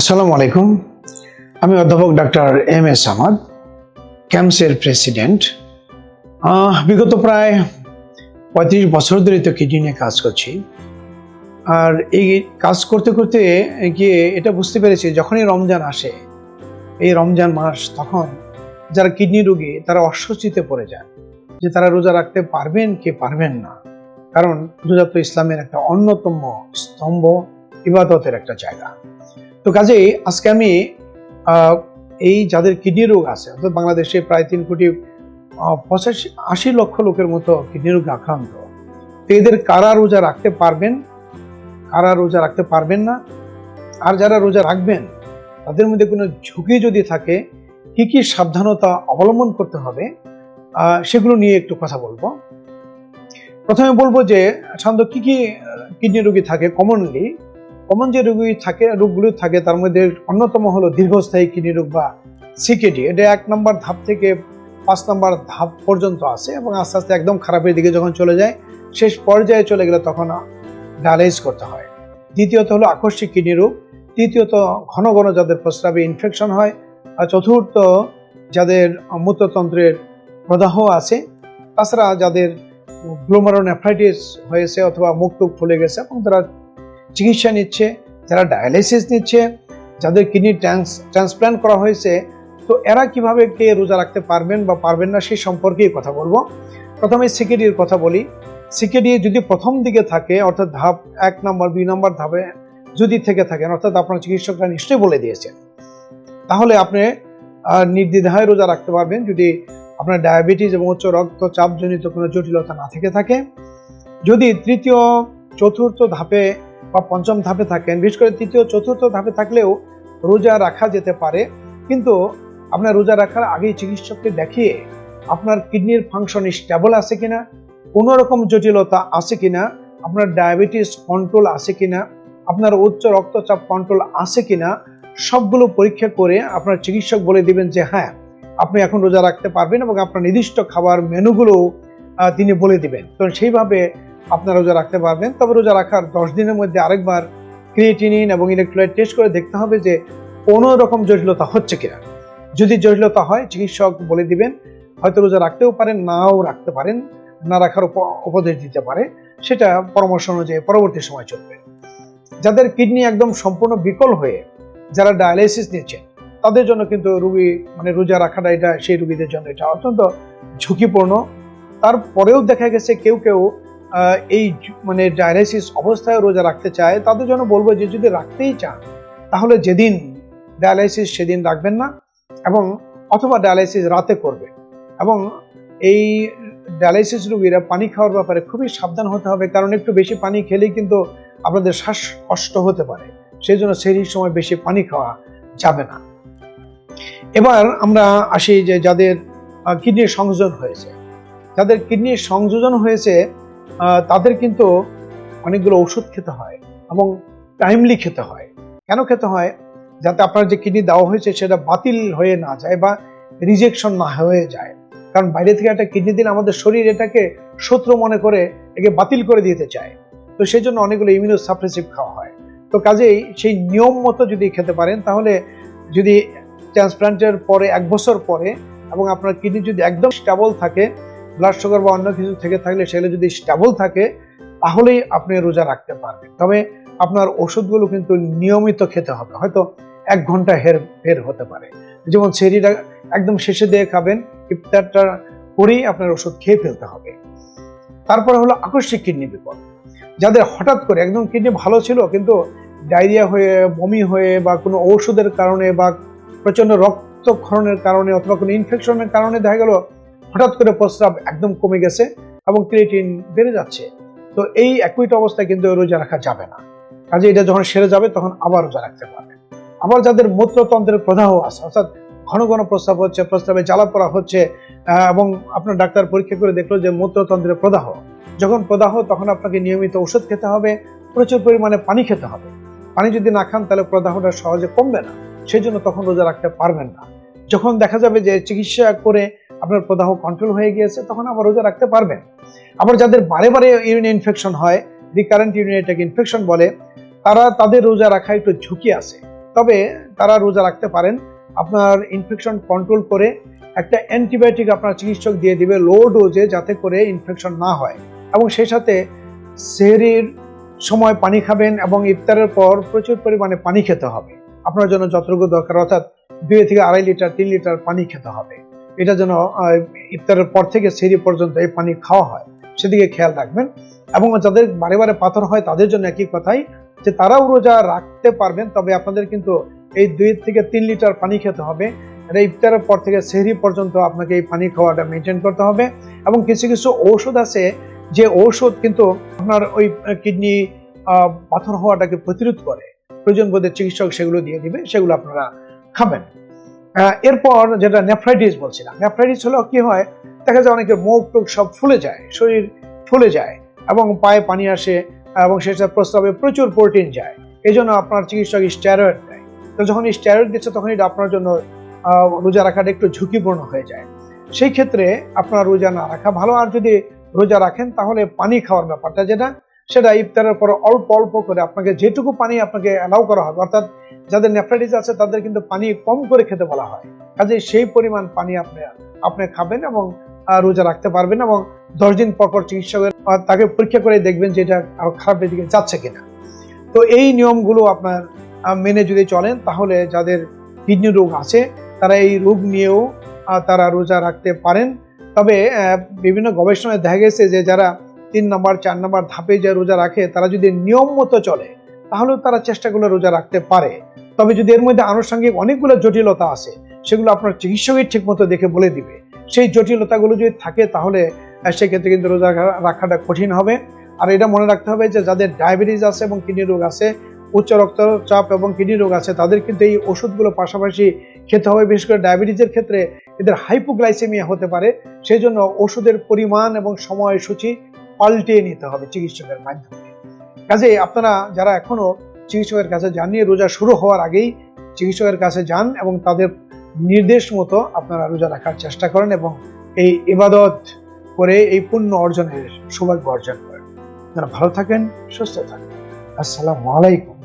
আসসালামু আলাইকুম। আমি অধ্যাপক ডাক্তার এম এস আহমদ ক্যাম্পসের প্রেসিডেন্ট। বিগত প্রায় পঁয়ত্রিশ বছর ধরে তো কিডনি নিয়ে কাজ করছি। আর এই কাজ করতে করতে গিয়ে এটা বুঝতে পেরেছি, যখনই রমজান আসে, এই রমজান মাস তখন যারা কিডনি রোগী, তারা অস্বস্তিতে পড়ে যায় যে তারা রোজা রাখতে পারবেন কি পারবেন না। কারণ রোজা তো ইসলামের একটা অন্যতম স্তম্ভ, ইবাদতের একটা জায়গা। তো কাজেই আজকে আমি এই যাদের কিডনি রোগ আছে, অর্থাৎ বাংলাদেশে প্রায় তিন কোটি পঁচাশি, আশি লক্ষ লোকের মতো কিডনি রোগে আক্রান্ত। তো এদের কারা রোজা রাখতে পারবেন? কারা রোজা রাখতে পারবেন না? আর যারা রোজা রাখবেন, তাদের মধ্যে কোনো ঝুঁকি যদি থাকে, কি কি সাবধানতা অবলম্বন করতে হবে? সেগুলো নিয়ে একটু কথা বলব। প্রথমে বলব যে, সাধারণত কি কি কিডনি রোগী থাকে? কমনলি কমন যে রোগী থাকে, রোগগুলো থাকে, তার মধ্যে অন্যতম হলো দীর্ঘস্থায়ী কিডনি রোগ বা সিকেডি এটা এক নম্বর ধাপ থেকে পাঁচ নম্বর ধাপ পর্যন্ত আছে এবং আস্তে আস্তে একদম খারাপের দিকে যখন চলে যায়, শেষ পর্যায়ে চলে গেলে তখন ডায়ালাইজ করতে হয়। দ্বিতীয়ত হলো আকস্মিক কিডনি রোগ। তৃতীয়ত ঘন ঘন যাদের প্রস্রাবে ইনফেকশন হয়, আর চতুর্থ যাদের মূত্রতন্ত্রের প্রদাহ আছে, তাছাড়া যাদের গ্লোমারোনেফ্রাইটিস হয়েছে অথবা মুখ টুক ফুলে গেছে এবং তারা চিকিৎসা নিচ্ছে, যারা ডায়ালিসিস নিচ্ছে, যাদের কিডনি ট্রান্সপ্ল্যান্ট করা হয়েছে, তো এরা কীভাবে কে রোজা রাখতে পারবেন বা পারবেন না সেই সম্পর্কেই কথা বলব। প্রথমে সিকেডির কথা বলি। সিকেডি যদি প্রথম দিকে থাকে, অর্থাৎ ধাপ এক নম্বর, দুই নম্বর ধাপে যদি থেকে থাকেন, অর্থাৎ আপনার চিকিৎসকরা নিশ্চয়ই বলে দিয়েছেন। তাহলে আপনি নির্দ্বিধায় রোজা রাখতে পারবেন। যদি আপনার ডায়াবেটিস এবং উচ্চ রক্তচাপজনিত কোনো জটিলতা না থেকে থাকে। যদি তৃতীয়, চতুর্থ ধাপে বা পঞ্চম ধাপে থাকেন, বিশেষ করে তৃতীয়, চতুর্থ ধাপে থাকলেও রোজা রাখা যেতে পারে। কিন্তু আপনার রোজা রাখার আগেই চিকিৎসককে দেখিয়ে আপনার কিডনির ফাংশন স্টেবল আছে কিনা কোনো রকম জটিলতা আছে কিনা, আপনার ডায়াবেটিস কন্ট্রোল আছে কিনা, আপনার উচ্চ রক্তচাপ কন্ট্রোল আছে কিনা, সবগুলো পরীক্ষা করে আপনার চিকিৎসক বলে দিবেন যে হ্যাঁ আপনি এখন রোজা রাখতে পারবেন এবং আপনার নির্দিষ্ট খাবার মেনুগুলো তিনি বলে দিবেন। তো সেইভাবে আপনারা রোজা রাখতে পারবেন। তবে রোজা রাখার দশ দিনের মধ্যে আরেকবার ক্রিয়েটিনিন এবং ইলেকট্রোলাইট টেস্ট করে দেখতে হবে যে কোনো রকম জটিলতা হচ্ছে কিনা। যদি জটিলতা হয়, চিকিৎসক বলে দিবেন, হয়তো রোজা রাখতেও পারেন, নাও রাখতে পারেন, না রাখার উপদেশ দিতে পারে। সেটা পরামর্শ অনুযায়ী পরবর্তী সময় চলবে। যাদের কিডনি একদম সম্পূর্ণ বিকল হয়ে যারা ডায়ালাইসিস নিচ্ছেন, তাদের জন্য কিন্তু রুগী মানে রোজা রাখাটা এটা, সেই রুগীদের জন্য এটা অত্যন্ত ঝুঁকিপূর্ণ। তারপরেও দেখা গেছে কেউ কেউ এই মানে ডায়ালাইসিস অবস্থায় রোজা রাখতে চায়, তাদের জন্য বলব যে যদি রাখতেই চান, তাহলে যেদিন ডায়ালাইসিস সেদিন রাখবেন না এবং অথবা ডায়ালাইসিস রাতে করবে। এবং এই ডায়ালাইসিস রোগীরা পানি খাওয়ার ব্যাপারে খুবই সাবধান হতে হবে, কারণ একটু বেশি পানি খেলেই কিন্তু আপনাদের শ্বাস কষ্ট হতে পারে। সেই জন্য সেই সময় বেশি পানি খাওয়া যাবে না। এবার আমরা আসি যে যাদের কিডনির সংযোজন হয়েছে। যাদের কিডনির সংযোজন হয়েছে তাদের কিন্তু অনেকগুলো ওষুধ খেতে হয় এবং টাইমলি খেতে হয়। কেন খেতে হয়? যাতে আপনার যে কিডনি দেওয়া হয়েছে সেটা বাতিল হয়ে না যায় বা রিজেকশন না হয়ে যায়। কারণ বাইরে থেকে একটা কিডনি দিলে আমাদের শরীর এটাকে শত্রু মনে করে, একে বাতিল করে দিতে চায়। তো সেই জন্য অনেকগুলো ইমিউনো সাপ্রেসিভ খাওয়া হয়। তো কাজেই সেই নিয়ম মতো যদি খেতে পারেন, তাহলে যদি ট্রান্সপ্লান্টের পরে, এক বছর পরে এবং আপনার কিডনি যদি একদম স্টেবল থাকে ব্লাড সুগার বা অন্য কিছু থেকে থাকলে সেগুলো যদি স্টেবল থাকে, তাহলেই আপনি রোজা রাখতে পারবেন। তবে আপনার ওষুধগুলো কিন্তু নিয়মিত খেতে হবে। হয়তো এক ঘণ্টা হের হের হতে পারে। যেমন সেরিটা একদম শেষে দিয়ে খাবেন, ইফতারটা করেই আপনার ওষুধ খেয়ে ফেলতে হবে। তারপরে হলো আকস্মিক কিডনি বিপদ। যাদের হঠাৎ করে, একদম কিডনি ভালো ছিল কিন্তু ডায়রিয়া হয়ে, বমি হয়ে বা কোনো ঔষধের কারণে বা প্রচণ্ড রক্তক্ষরণের কারণে অথবা কোনো ইনফেকশনের কারণে দেখা গেল হঠাৎ করে প্রস্রাব একদম কমে গেছে এবং ক্রিয়েটিন বেড়ে যাচ্ছে। তো এই একইটা অবস্থায় কিন্তু রোজা রাখা যাবে না। কাজে এটা যখন সেরে যাবে, তখন আবার রোজা রাখতে পারবে। আবার যাদের মূত্রতন্ত্রের প্রদাহ আছে, অর্থাৎ ঘন ঘন প্রস্রাব হচ্ছে, প্রস্রাবে জ্বালা পড়া হচ্ছে এবং আপনার ডাক্তার পরীক্ষা করে দেখল যে মূত্রতন্ত্রের প্রদাহ। যখন প্রদাহ, তখন আপনাকে নিয়মিত ওষুধ খেতে হবে, প্রচুর পরিমাণে পানি খেতে হবে। পানি যদি না খান, তাহলে প্রদাহটা সহজে কমবে না। সেই জন্য তখন রোজা রাখতে পারবেন না। যখন দেখা যাবে যে চিকিৎসা করে আপনার প্রদাহ কন্ট্রোল হয়ে গিয়েছে, তখন আবার রোজা রাখতে পারবেন। আবার যাদের বারে বারে ইউরিন ইনফেকশন হয় রিকারেন্ট ইউরিনেটিক ইনফেকশন বলে, তারা তাদের রোজা রাখা একটু ঝুঁকি আছে। তবে তারা রোজা রাখতে পারেন, আপনার ইনফেকশন কন্ট্রোল করে একটা অ্যান্টিবায়োটিক আপনার চিকিৎসক দিয়ে দিবে লো ডোজে যাতে করে ইনফেকশন না হয়। এবং সেই সাথে সেহরির সময় পানি খাবেন এবং ইফতারের পর প্রচুর পরিমাণে পানি খেতে হবে। আপনার জন্য যতটুকু দরকার, অর্থাৎ দুই থেকে আড়াই লিটার, তিন লিটার পানি খেতে হবে। এটা যেন ইফতারের পর থেকে সেহরি পর্যন্ত এই পানি খাওয়া হয়। সেদিকে খেয়াল রাখবেন। এবং যাদের বারে বারে পাথর হয়, তাদের জন্য একই কথাই যে তারাও রোজা রাখতে পারবেন, তবে আপনাদের কিন্তু এই দুই থেকে তিন লিটার পানি খেতে হবে। এই ইফতারের পর থেকে সেহরি পর্যন্ত আপনাকে এই পানি খাওয়াটা মেনটেন করতে হবে। এবং কিছু কিছু ঔষধ আছে, যে ঔষধ কিন্তু আপনার ওই কিডনি পাথর হওয়াটাকে প্রতিরোধ করে। প্রয়োজন বোধে চিকিৎসক সেগুলো দিয়ে দিবে, সেগুলো আপনারা খাবেন। এরপর যেটা নেফ্রাইটিস বলছিলাম নেফ্রাইটিস হলো কি হয়, দেখা যায় অনেকের মুখ টুক সব ফুলে যায়, শরীর ফুলে যায় এবং পায়ে পানি আসে এবং সেটা প্রস্তাবে প্রচুর প্রোটিন যায়। এই জন্য আপনার চিকিৎসক স্টেরয়েড দেয় তো যখন স্টেরয়েড দিচ্ছে তখন এটা আপনার জন্য রোজা রাখাটা একটু ঝুঁকিপূর্ণ হয়ে যায়। সেই ক্ষেত্রে আপনার রোজা না রাখা ভালো। আর যদি রোজা রাখেন, তাহলে পানি খাওয়ার ব্যাপারটা যেটা সেটা ইফতারের পর অল্প অল্প করে আপনাকে যেটুকু পানি আপনাকে অ্যালাউ করা হবে, অর্থাৎ যাদের নেফ্রাইটিস আছে তাদের কিন্তু পানি কম করে খেতে বলা হয়। কাজে সেই পরিমাণ পানি আপনি আপনি খাবেন এবং রোজা রাখতে পারবেন এবং দশ দিন পর পর চিকিৎসকের তাকে পরীক্ষা করে দেখবেন যে এটা আরও খারাপের দিকে যাচ্ছে কিনা। তো এই নিয়মগুলো আপনার মেনে যদি চলেন তাহলে যাদের কিডনি রোগ আছে তারা এই রোগ নিয়েও তারা রোজা রাখতে পারেন। তবে বিভিন্ন গবেষণায় দেখা গেছে যে যারা তিন নম্বর, চার নম্বর ধাপে যে রোজা রাখে, তারা যদি নিয়ম মতো চলে, তাহলেও তারা চেষ্টা করলে রোজা রাখতে পারে। তবে যদি এর মধ্যে আনুষঙ্গিক অনেকগুলো জটিলতা আছে সেগুলো আপনার চিকিৎসকই ঠিক মতো দেখে বলে দিবে। সেই জটিলতাগুলো যদি থাকে, তাহলে সেক্ষেত্রে কিন্তু রোজা রাখাটা কঠিন হবে। আর এটা মনে রাখতে হবে যে, যাদের ডায়াবেটিস আছে এবং কিডনি রোগ আছে, উচ্চ রক্তচাপ এবং কিডনি রোগ আছে, তাদের কিন্তু এই ওষুধগুলো পাশাপাশি খেতে হবে। বিশেষ করে ডায়াবেটিসের ক্ষেত্রে এদের হাইপোগ্লাইসেমিয়া হতে পারে। সেই জন্য ওষুধের পরিমাণ এবং সময়সূচি পাল্টিয়ে নিতে হবে চিকিৎসকের মাধ্যমে। কাজে আপনারা যারা এখনও চিকিৎসকের কাছে যান নিয়ে রোজা শুরু হওয়ার আগেই চিকিৎসকের কাছে যান এবং তাদের নির্দেশ মতো আপনারা রোজা রাখার চেষ্টা করেন এবং এই ইবাদত করে এই পুণ্য অর্জনের সৌভাগ্য অর্জন করেন। আপনারা ভালো থাকেন, সুস্থ থাকেন। আসসালামু আলাইকুম।